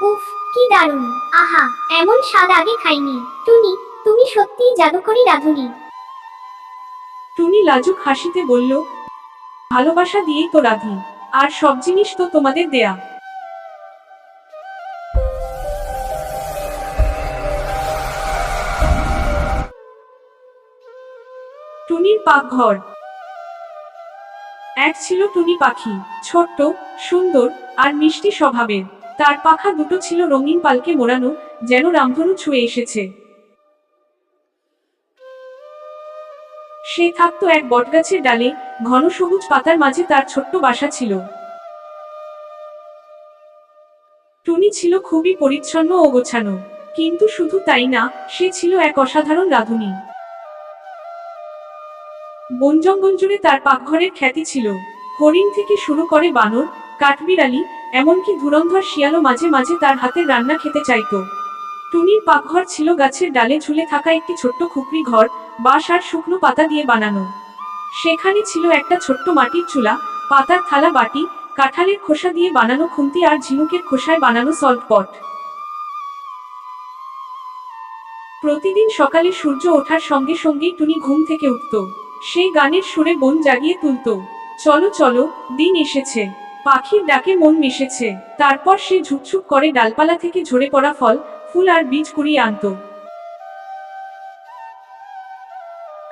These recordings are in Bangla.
উফ, কি দারুণ। আহা, এমন স্বাদ আগে খাইনি। টুনি, তুমি সত্যিই জাদুকরি রাঁধুনি। টুনি লাজুক হাসিতে বলল, ভালোবাসা দিয়েই তো রাধি, আর সব জিনিস তো তোমাদের দেয়া। টুনির পাকঘর। এক ছিল টুনি পাখি, ছোট্ট, সুন্দর আর মিষ্টি স্বভাবের। তার পাখা দুটো ছিল রঙিন পালকে মোড়ানো, যেন রামধনু ছুঁয়ে এসেছে। সে থাকতো এক বটগাছের ডালে, ঘন সবুজ পাতার মাঝে তার ছোট্ট বাসা ছিল। টুনি ছিল খুবই পরিচ্ছন্ন ও গোছানো, কিন্তু শুধু তাই না, সে ছিল এক অসাধারণ রাঁধুনি। বন জঙ্গল জুড়ে তার পাকঘরের খ্যাতি ছিল। হরিণ থেকে শুরু করে বানর, কাঠবিড়ালি এমনকি ধুরন্ধর শিয়ালও মাঝে মাঝে তার হাতের রান্না খেতে চাইতো। টুনির পাকঘর ছিল গাছের ডালে ঝুলে থাকা একটি ছোট্ট খুপড়ি ঘর, বাঁশ আর শুকনো পাতা দিয়ে বানানো। সেখানে ছিল একটা ছোট্ট মাটির চুলা, পাতার থালা বাটি, কাঁঠালের খোসা দিয়ে বানানো খুন্তি আর ঝিনুকের খোসায় বানানো সল্ট পট। প্রতিদিন সকালে সূর্য ওঠার সঙ্গে সঙ্গেই টুনি ঘুম থেকে উঠত। সেই গানের সুরে বন জাগিয়ে তুলত। চলো চলো, দিন এসেছে। পাখির ডাকে মন মিশেছে। তারপর সে ঝুকঝুক করে ডালপালা থেকে ঝরে পড়া ফল, ফুল আর বীজ কুড়িয়ে আনতো।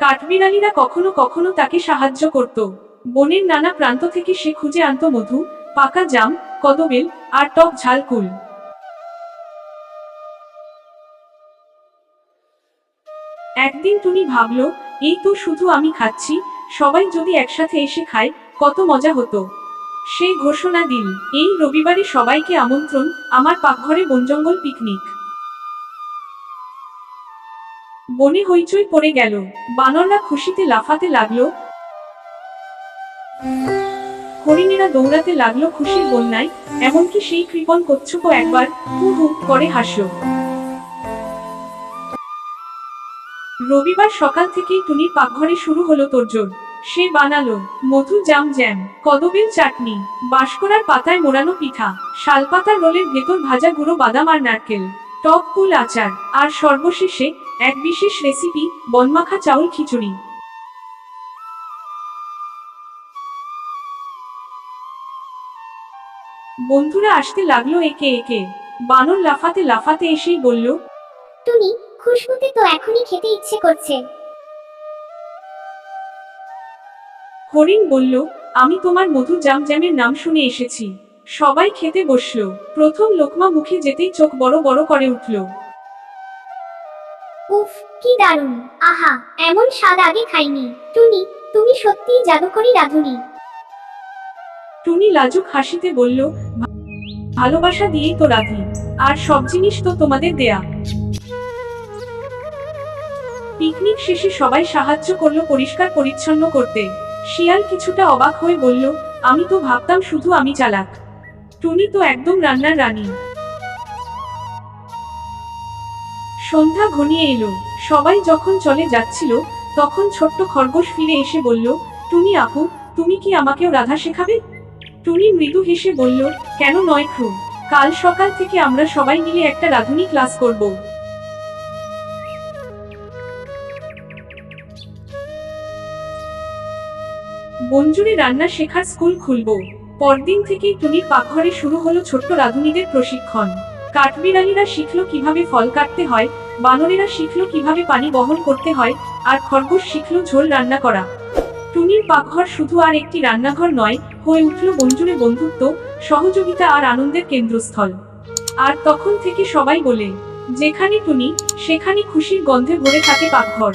কাঠবিড়ালিরা কখনো কখনো তাকে সাহায্য করত। বনের নানা প্রান্ত থেকে সে খুঁজে আনতো মধু, পাকা জাম, কদবেল আর টক ঝাল কুল। একদিন টুনি ভাবলো, এই তো শুধু আমি খাচ্ছি, সবাই যদি একসাথে এসে খায়, কত মজা হতো। সে ঘোষণা দিন, এই রবিবারে সবাইকে আমন্ত্রণ, আমার পাকঘরে বনজঙ্গল পিকনিক। বনে হইচই পড়ে গেল, বানররা খুশিতে লাফাতে লাগল। হরিণেরা দৌড়াতে লাগল খুশির বন্যায়, এমনকি সেই কৃপণ কচ্ছপও একবার হু হু করে হাসল। রবিবার সকাল থেকেই টুনির পাকঘরে শুরু হলো তোর তোরজোর সে বানালো, মধু জাম জ্যাম, কদবেল চাটনি, বাঁশকড়ার পাতায় মোড়ানো পিঠা, শালপাতার রোলের ভেতর ভাজা গুঁড়ো বাদাম আর নারকেল, টক কুল আচার, আর সর্বশেষে এক বিশেষ রেসিপি বনমাখা চাউল খিচুড়ি। বন্ধুরা আসতে লাগল একে একে। বানর লাফাতে লাফাতে এসেই বলল টুনি খুশবুতে তো এখনই খেতে ইচ্ছে করছে। হরিণ বলল আমি তোমার মধু জাম জ্যামের নাম শুনে এসেছি। সবাই খেতে বসল। প্রথম লোকমা মুখে যেতেই চোখ বড় বড় করে উঠল। উফ কি দারুণ! আহা এমন স্বাদ আগে খাইনি। টুনি তুমি সত্যিই জাদুকরি রাঁধুনি। টুনি লাজুক হাসিতে বলল ভালোবাসা দিয়েই তো রাধি আর সব জিনিস তো তোমাদের দেয়া। পিকনিক শেষে সবাই সাহায্য করল পরিষ্কার পরিচ্ছন্ন করতে। শিয়াল কিছুটা অবাক হয়ে বলল, আমি তো ভাবতাম শুধু আমি চালাক। টুনি তো একদম রান্নার রানী। সন্ধ্যা ঘনিয়ে এলো। সবাই যখন চলে যাচ্ছিল, তখন ছোট্ট খরগোশ ফিরে এসে বলল, টুনি আপু, তুমি কি আমাকেও রাধা শেখাবে? টুনি মৃদু হেসে বলল, কেন নয় ক্রু কাল সকাল থেকে আমরা সবাই মিলে একটা রাধুনি ক্লাস করব। বঞ্জুরে রান্না শেখার স্কুল খুলব। পরদিন থেকেই টুনির পাকঘরে শুরু হলো ছোট্ট রাধুনিদের প্রশিক্ষণ। কাঠবিড়ালিরা শিখলো কীভাবে ফল কাটতে হয়, বানরেরা শিখলো কীভাবে পানি বহন করতে হয়, আর খরগোশ শিখলো ঝোল রান্না করা। টুনির পাকঘর শুধু আর একটি রান্নাঘর নয়, হয়ে উঠল বঞ্জুরে বন্ধুত্ব, সহযোগিতা আর আনন্দের কেন্দ্রস্থল। আর তখন থেকে সবাই বলে, যেখানে টুনি, সেখানে খুশির গন্ধে ভরে থাকে পাকঘর।